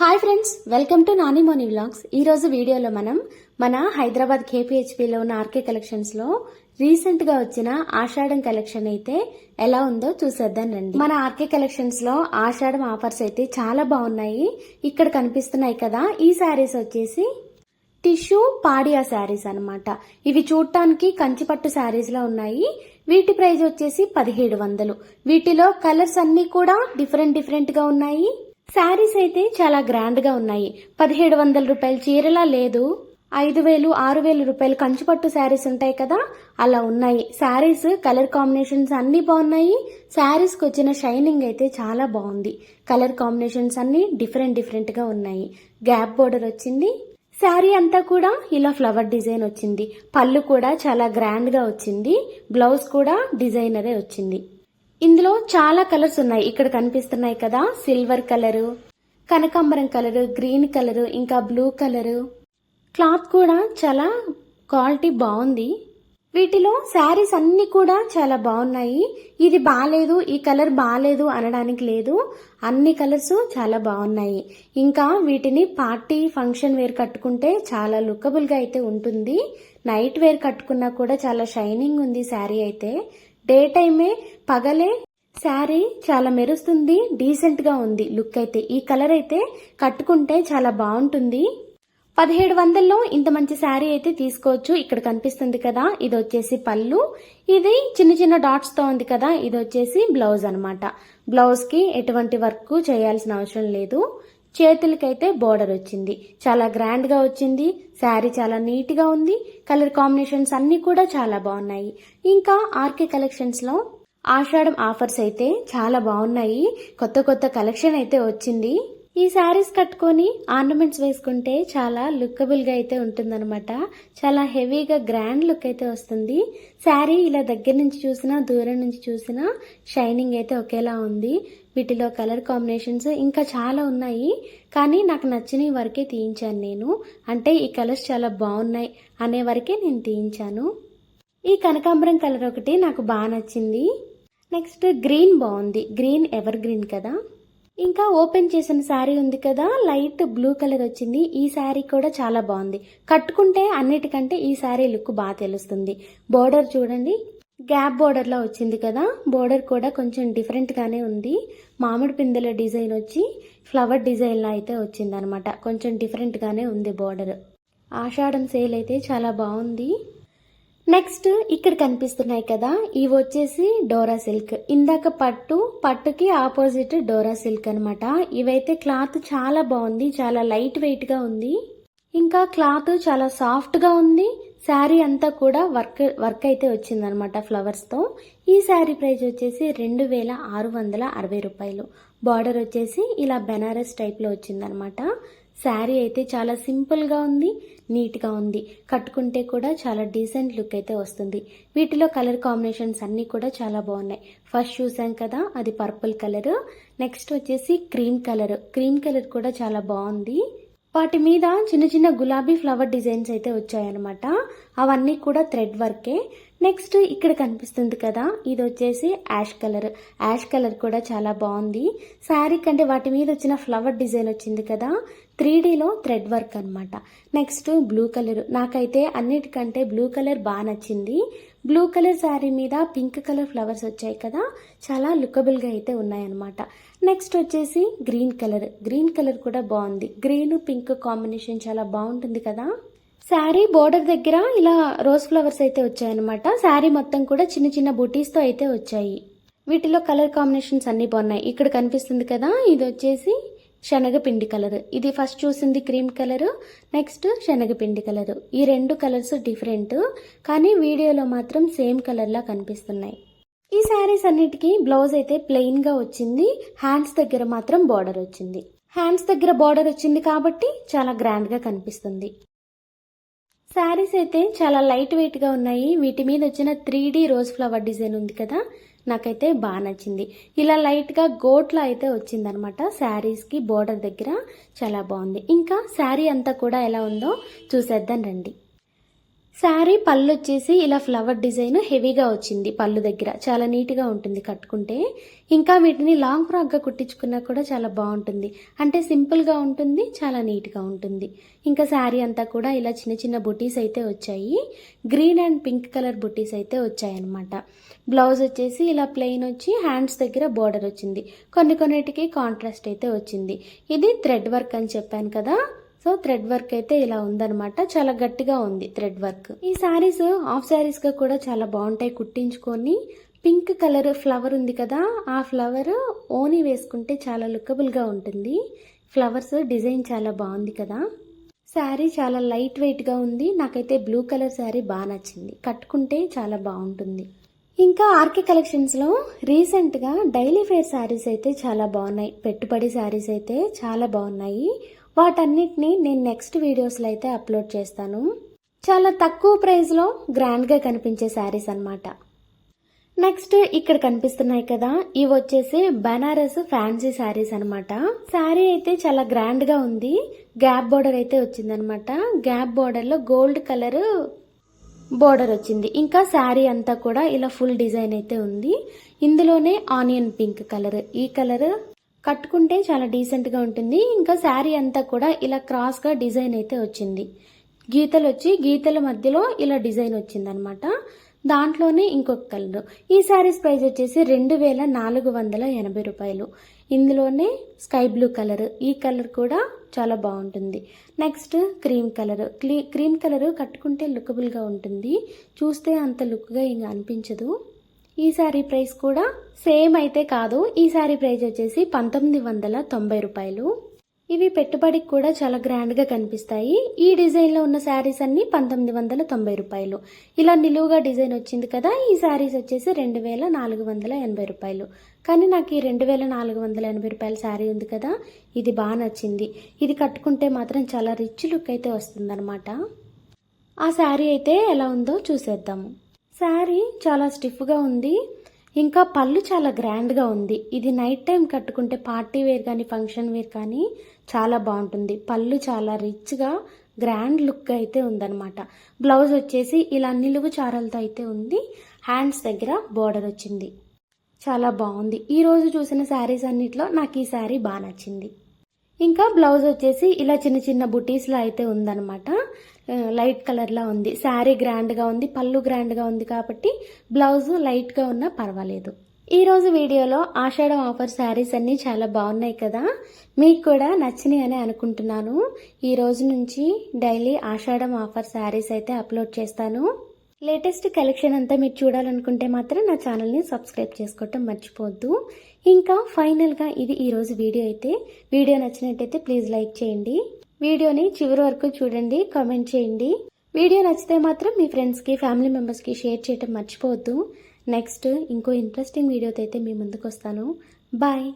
Hi friends welcome to Nani Moni vlogs. ఈరోజు వీడియోలో మనం మన హైదరాబాద్ కేపీహెచ్పిలో ఉన్న ఆర్కే కలెక్షన్స్లో రీసెంట్గా వచ్చిన ఆషాఢం కలెక్షన్ అయితే ఎలా ఉందో చూసేద్దాం రండి. మన ఆర్కే కలెక్షన్స్లో ఆషాఢం ఆఫర్స్ అయితే చాలా బాగున్నాయి. ఇక్కడ కనిపిస్తున్నాయి కదా ఈ శారీస్ వచ్చేసి టిష్యూ పాడియా శారీస్ అనమాట ఇవి చూడటానికి కంచిపట్టు శారీస్లో ఉన్నాయి. వీటి ప్రైస్ వచ్చేసి పదిహేడు వందలు. వీటిలో కలర్స్ అన్నీ కూడా డిఫరెంట్ డిఫరెంట్గా ఉన్నాయి. శారీస్ అయితే చాలా గ్రాండ్గా ఉన్నాయి. పదిహేడు వందల రూపాయల చీరలా లేదు. ఐదు వేలు ఆరు వేలు రూపాయలు కంచిపట్టు శారీస్ ఉంటాయి కదా అలా ఉన్నాయి. శారీస్ కలర్ కాంబినేషన్స్ అన్నీ బాగున్నాయి. శారీస్కి వచ్చిన షైనింగ్ అయితే చాలా బాగుంది. కలర్ కాంబినేషన్స్ అన్నీ డిఫరెంట్ డిఫరెంట్గా ఉన్నాయి. గ్యాప్ బోర్డర్ వచ్చింది. శారీ అంతా కూడా ఇలా ఫ్లవర్ డిజైన్ వచ్చింది. పళ్ళు కూడా చాలా గ్రాండ్గా వచ్చింది. బ్లౌజ్ కూడా డిజైనరే వచ్చింది. ఇందులో చాలా కలర్స్ ఉన్నాయి. ఇక్కడ కనిపిస్తున్నాయి కదా సిల్వర్ కలరు కనకాంబరం కలరు గ్రీన్ కలరు ఇంకా బ్లూ కలరు. క్లాత్ కూడా చాలా క్వాలిటీ బాగుంది. వీటిలో శారీస్ అన్ని కూడా చాలా బాగున్నాయి. ఇది బాగాలేదు ఈ కలర్ బాగాలేదు అనడానికి లేదు. అన్ని కలర్స్ చాలా బాగున్నాయి. ఇంకా వీటిని పార్టీ ఫంక్షన్ వేర్ కట్టుకుంటే చాలా లుకబుల్గా అయితే ఉంటుంది. నైట్ వేర్ కట్టుకున్నా కూడా చాలా షైనింగ్ ఉంది శారీ అయితే. డే టైమే పగలే శారీ చాలా మెరుస్తుంది డీసెంట్గా ఉంది. లుక్ అయితే ఈ కలర్ అయితే కట్టుకుంటే చాలా బాగుంటుంది. పదిహేడు వందల్లో ఇంత మంచి శారీ అయితే తీసుకోవచ్చు. ఇక్కడ కనిపిస్తుంది కదా ఇది వచ్చేసి పళ్ళు. ఇది చిన్న చిన్న డాట్స్తో ఉంది కదా ఇది వచ్చేసి బ్లౌజ్ అనమాట బ్లౌజ్కి ఎటువంటి వర్క్ చేయాల్సిన అవసరం లేదు. చేతులకైతే బోర్డర్ వచ్చింది. చాలా గ్రాండ్గా వచ్చింది. శారీ చాలా నీట్గా ఉంది. కలర్ కాంబినేషన్స్ అన్నీ కూడా చాలా బాగున్నాయి. ఇంకా ఆర్కే కలెక్షన్స్లో ఆషాఢం ఆఫర్స్ అయితే చాలా బాగున్నాయి. కొత్త కొత్త కలెక్షన్ అయితే వచ్చింది. ఈ శారీస్ కట్టుకొని ఆర్నమెంట్స్ వేసుకుంటే చాలా లుక్కబుల్గా అయితే ఉంటుందన్నమాట. చాలా హెవీగా గ్రాండ్ లుక్ అయితే వస్తుంది. శారీ ఇలా దగ్గర నుంచి చూసినా దూరం నుంచి చూసినా షైనింగ్ అయితే ఒకేలా ఉంది. వీటిలో కలర్ కాంబినేషన్స్ ఇంకా చాలా ఉన్నాయి. కానీ నాకు నచ్చిన వరకే తీయించాను నేను. అంటే ఈ కలర్స్ చాలా బాగున్నాయి అనే వరకే నేను తీయించాను. ఈ కనకాంబరం కలర్ ఒకటి నాకు బాగా నచ్చింది. నెక్స్ట్ గ్రీన్ బాగుంది. గ్రీన్ ఎవర్ గ్రీన్ కదా. ఇంకా ఓపెన్ చేసిన శారీ ఉంది కదా లైట్ బ్లూ కలర్ వచ్చింది. ఈ శారీ కూడా చాలా బాగుంది. కట్టుకుంటే అన్నిటికంటే ఈ శారీ లుక్ బాగా తెలుస్తుంది. బోర్డర్ చూడండి. గ్యాప్ బోర్డర్లా వచ్చింది కదా బోర్డర్ కూడా కొంచెం డిఫరెంట్గానే ఉంది. మామిడి పిందెల డిజైన్ వచ్చి ఫ్లవర్ డిజైన్లా అయితే వచ్చింది అనమాట కొంచెం డిఫరెంట్గానే ఉంది బోర్డర్ ఆషాఢం సేల్ అయితే చాలా బాగుంది. నెక్స్ట్ ఇక్కడ కనిపిస్తున్నాయి కదా ఇవి వచ్చేసి డోరా సిల్క్. ఇందాక పట్టు పట్టుకి ఆపోజిట్ డోరా సిల్క్ అనమాట ఇవైతే క్లాత్ చాలా బాగుంది చాలా లైట్ వెయిట్గా ఉంది. ఇంకా క్లాత్ చాలా సాఫ్ట్గా ఉంది. శారీ అంతా కూడా వర్క్ వర్క్ అయితే వచ్చిందనమాట ఫ్లవర్స్తో. ఈ శారీ ప్రైస్ వచ్చేసి రెండు వేల ఆరు వందల అరవై రూపాయలు. బార్డర్ వచ్చేసి ఇలా బెనారస్ టైప్లో వచ్చిందనమాట శారీ అయితే చాలా సింపుల్గా ఉంది నీట్గా ఉంది. కట్టుకుంటే కూడా చాలా డీసెంట్ లుక్ అయితే వస్తుంది. వీటిలో కలర్ కాంబినేషన్స్ అన్నీ కూడా చాలా బాగున్నాయి. ఫస్ట్ చూసాం కదా అది పర్పుల్ కలర్. నెక్స్ట్ వచ్చేసి క్రీమ్ కలర్. క్రీమ్ కలర్ కూడా చాలా బాగుంది. వాటి మీద చిన్న చిన్న గులాబీ ఫ్లవర్ డిజైన్స్ అయితే వచ్చాయన్నమాట. అవన్నీ కూడా థ్రెడ్ వర్కే. నెక్స్ట్ ఇక్కడ కనిపిస్తుంది కదా ఇది వచ్చేసి యాష్ కలర్. యాష్ కలర్ కూడా చాలా బాగుంది. శారీ కంటే వాటి మీద వచ్చిన ఫ్లవర్ డిజైన్ వచ్చింది కదా త్రీ డీలో థ్రెడ్ వర్క్ అనమాట నెక్స్ట్ బ్లూ కలర్. నాకైతే అన్నిటికంటే బ్లూ కలర్ బాగా నచ్చింది. బ్లూ కలర్ శారీ మీద పింక్ కలర్ ఫ్లవర్స్ వచ్చాయి కదా చాలా లుకబుల్గా అయితే ఉన్నాయన్నమాట నెక్స్ట్ వచ్చేసి గ్రీన్ కలర్. గ్రీన్ కలర్ కూడా బాగుంది. గ్రీన్ పింక్ కాంబినేషన్ చాలా బాగుంటుంది కదా. శారీ బోర్డర్ దగ్గర ఇలా రోజ్ ఫ్లవర్స్ అయితే వచ్చాయన్నమాట. శారీ మొత్తం కూడా చిన్న చిన్న బుటీస్తో అయితే వచ్చాయి. వీటిలో కలర్ కాంబినేషన్స్ అన్ని బాగున్నాయి. ఇక్కడ కనిపిస్తుంది కదా ఇది వచ్చేసి శనగపిండి కలర్. ఇది ఫస్ట్ చూసింది క్రీమ్ కలర్ నెక్స్ట్ శనగపిండి కలర్. ఈ రెండు కలర్స్ డిఫరెంట్ కానీ వీడియోలో మాత్రం సేమ్ కలర్లా కనిపిస్తున్నాయి. ఈ శారీస్ అన్నిటికీ బ్లౌజ్ అయితే ప్లెయిన్గా వచ్చింది. హ్యాండ్స్ దగ్గర మాత్రం బార్డర్ వచ్చింది. హ్యాండ్స్ దగ్గర బార్డర్ వచ్చింది కాబట్టి చాలా గ్రాండ్గా కనిపిస్తుంది. శారీస్ అయితే చాలా లైట్ వెయిట్గా ఉన్నాయి. వీటి మీద వచ్చిన three D rose flower design ఉంది కదా. నాకైతే బాగా నచ్చింది. ఇలా లైట్గా గోట్లా అయితే వచ్చిందనమాట శారీస్కి బోర్డర్ దగ్గర చాలా బాగుంది. ఇంకా శారీ అంతా కూడా ఎలా ఉందో చూసేద్దాం రండి. శారీ పళ్ళు వచ్చేసి ఇలా ఫ్లవర్ డిజైన్ హెవీగా వచ్చింది పళ్ళు దగ్గర. చాలా నీట్గా ఉంటుంది కట్టుకుంటే. ఇంకా వీటిని లాంగ్ ఫ్రాక్గా కుట్టించుకున్నా కూడా చాలా బాగుంటుంది. అంటే సింపుల్గా ఉంటుంది చాలా నీట్గా ఉంటుంది. ఇంకా శారీ అంతా కూడా ఇలా చిన్న చిన్న బుటీస్ అయితే వచ్చాయి. గ్రీన్ అండ్ పింక్ కలర్ బుటీస్ అయితే వచ్చాయన్నమాట. బ్లౌజ్ వచ్చేసి ఇలా ప్లెయిన్ వచ్చి హ్యాండ్స్ దగ్గర బోర్డర్ వచ్చింది. కొన్ని కొన్నిటికి కాంట్రాస్ట్ అయితే వచ్చింది. ఇది థ్రెడ్ వర్క్ అని చెప్పాను కదా. సో థ్రెడ్ వర్క్ అయితే ఇలా ఉందన్నమాట. చాలా గట్టిగా ఉంది థ్రెడ్ వర్క్ ఈ శారీస్ హాఫ్ శారీస్గా కూడా చాలా బాగుంటాయి కుట్టించుకొని. పింక్ కలర్ ఫ్లవర్ ఉంది కదా ఆ ఫ్లవర్ ఓని వేసుకుంటే చాలా లుకబుల్గా ఉంటుంది. ఫ్లవర్స్ డిజైన్ చాలా బాగుంది కదా. శారీ చాలా లైట్ వెయిట్గా ఉంది. నాకైతే బ్లూ కలర్ శారీ బాగా నచ్చింది. కట్టుకుంటే చాలా బాగుంటుంది. ఇంకా ఆర్కే కలెక్షన్స్లో రీసెంట్గా డైలీ ఫేర్ శారీస్ అయితే చాలా బాగున్నాయి. పెట్టుబడి శారీస్ అయితే చాలా బాగున్నాయి. వాటన్నిటిని నేను నెక్స్ట్ వీడియోస్లో అయితే అప్లోడ్ చేస్తాను. చాలా తక్కువ ప్రైస్లో గ్రాండ్గా కనిపించే శారీస్ అనమాట నెక్స్ట్ ఇక్కడ కనిపిస్తున్నాయి కదా ఇవి వచ్చేసి బనారస్ ఫ్యాన్సీ శారీస్ అన్నమాట. శారీ అయితే చాలా గ్రాండ్గా ఉంది. గ్యాప్ బోర్డర్ అయితే వచ్చిందనమాట గ్యాప్ బోర్డర్లో గోల్డ్ కలర్ బోర్డర్ వచ్చింది. ఇంకా శారీ అంతా కూడా ఇలా ఫుల్ డిజైన్ అయితే ఉంది. ఇందులోనే ఆనియన్ పింక్ కలర్ ఈ కలర్ కట్టుకుంటే చాలా డీసెంట్గా ఉంటుంది. ఇంకా శారీ అంతా కూడా ఇలా క్రాస్గా డిజైన్ అయితే వచ్చింది. గీతలు వచ్చి గీతల మధ్యలో ఇలా డిజైన్ వచ్చిందనమాట. దాంట్లోనే ఇంకొక కలర్. ఈ శారీస్ ప్రైస్ వచ్చేసి రెండు వేల నాలుగు వందల ఎనభై రూపాయలు. ఇందులోనే స్కై బ్లూ కలర్. ఈ కలర్ కూడా చాలా బాగుంటుంది. Next cream colour. Cream colour కట్టుకుంటే లుకబుల్గా ఉంటుంది. చూస్తే అంత లుక్గా ఇంకా అనిపించదు. ఈ శారీ ప్రైస్ కూడా సేమ్ అయితే కాదు. ఈ శారీ ప్రైస్ వచ్చేసి పంతొమ్మిది వందల తొంభై రూపాయలు. ఇవి పెట్టుబడికి కూడా చాలా గ్రాండ్గా కనిపిస్తాయి. ఈ డిజైన్లో ఉన్న శారీస్ అన్ని పంతొమ్మిది వందల తొంభై రూపాయలు. ఇలా నిలువుగా డిజైన్ వచ్చింది కదా ఈ శారీస్ వచ్చేసి రెండు వేల నాలుగు వందల ఎనభై రూపాయలు. కానీ నాకు ఈ రెండు వేల నాలుగు వందల ఎనభై రూపాయల శారీ ఉంది కదా ఇది బాగా నచ్చింది. ఇది కట్టుకుంటే మాత్రం చాలా రిచ్ లుక్ అయితే వస్తుందన్నమాట. ఆ శారీ అయితే ఎలా ఉందో చూసేద్దాము. శారీ చాలా స్టిఫ్గా ఉంది. ఇంకా పళ్ళు చాలా గ్రాండ్గా ఉంది. ఇది నైట్ టైం కట్టుకుంటే పార్టీ వేర్ కానీ ఫంక్షన్ వేర్ కానీ చాలా బాగుంటుంది. పళ్ళు చాలా రిచ్గా గ్రాండ్ లుక్ అయితే ఉందన్నమాట. బ్లౌజ్ వచ్చేసి ఇలా నిలువు చారలతో అయితే ఉంది. హ్యాండ్స్ దగ్గర బోర్డర్ వచ్చింది. చాలా బాగుంది. ఈ రోజు చూసిన శారీస్ అన్నిట్లో నాకు ఈ శారీ బాగా నచ్చింది. ఇంకా బ్లౌజ్ వచ్చేసి ఇలా చిన్న చిన్న బుటీస్లో అయితే ఉందన్నమాట. లైట్ కలర్లో ఉంది. శారీ గ్రాండ్గా ఉంది పళ్ళు గ్రాండ్గా ఉంది కాబట్టి బ్లౌజ్ లైట్గా ఉన్నా పర్వాలేదు. ఈరోజు వీడియోలో ఆషాఢం ఆఫర్ శారీస్ అన్నీ చాలా బాగున్నాయి కదా. మీకు కూడా నచ్చినాయి అని అనుకుంటున్నాను. ఈ రోజు నుంచి డైలీ ఆషాఢం ఆఫర్ శారీస్ అయితే అప్లోడ్ చేస్తాను. లేటెస్ట్ కలెక్షన్ అంతా మీరు చూడాలనుకుంటే మాత్రం నా ఛానల్ని సబ్స్క్రైబ్ చేసుకోవటం మర్చిపోవద్దు. ఇంకా ఫైనల్గా ఇది ఈరోజు వీడియో అయితే. వీడియో నచ్చినట్టయితే ప్లీజ్ లైక్ చేయండి. వీడియోని చివరి వరకు చూడండి కామెంట్ చేయండి. వీడియో నచ్చితే మాత్రం మీ ఫ్రెండ్స్కి ఫ్యామిలీ మెంబర్స్కి షేర్ చేయటం మర్చిపోవద్దు. నెక్స్ట్ ఇంకో ఇంట్రెస్టింగ్ వీడియోతో అయితే మీ ముందుకు వస్తాను. బాయ్.